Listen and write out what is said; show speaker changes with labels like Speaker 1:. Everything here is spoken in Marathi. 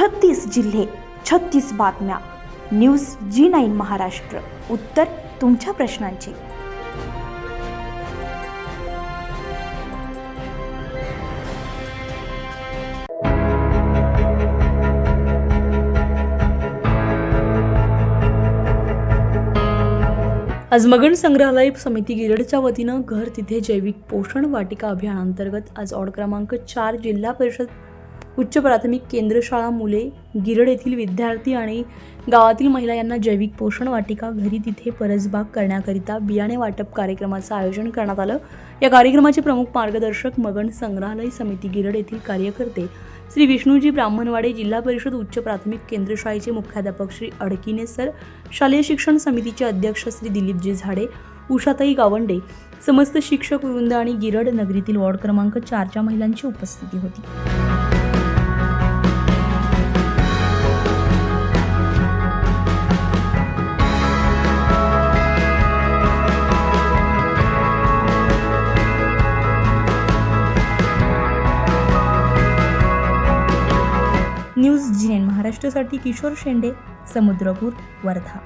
Speaker 1: छत्तीस जिल्हे छत्तीस बातम्या. News G nine Maharashtra. उत्तर तुमच्या प्रश्नांची.
Speaker 2: आज मगन संग्रहालय समिती गिरडच्या वतीनं घर तिथे जैविक पोषण वाटिका अभियानांतर्गत आज ऑड क्रमांक चार जिल्हा परिषद उच्च प्राथमिक केंद्रशाळा मुले गिरड येथील विद्यार्थी आणि गावातील महिला यांना जैविक पोषण वाटिका घरी तिथे परसबाग करण्याकरिता बियाणे वाटप कार्यक्रमाचं आयोजन करण्यात आलं. या कार्यक्रमाचे प्रमुख मार्गदर्शक मगन संग्रहालय समिती गिरड येथील कार्यकर्ते श्री विष्णूजी ब्राह्मणवाडे जिल्हा परिषद उच्च प्राथमिक केंद्रशाळेचे मुख्याध्यापक श्री अडकिने सर शालेय शिक्षण समितीचे अध्यक्ष श्री दिलीपजी झाडे उषाताई गावंडे समस्त शिक्षक वृंद आणि गिरड नगरीतील वॉर्ड क्रमांक चारच्या महिलांची उपस्थिती होती. न्यूज जी महाराष्ट्रासाठी किशोर शेंडे समुद्रपूर वर्धा.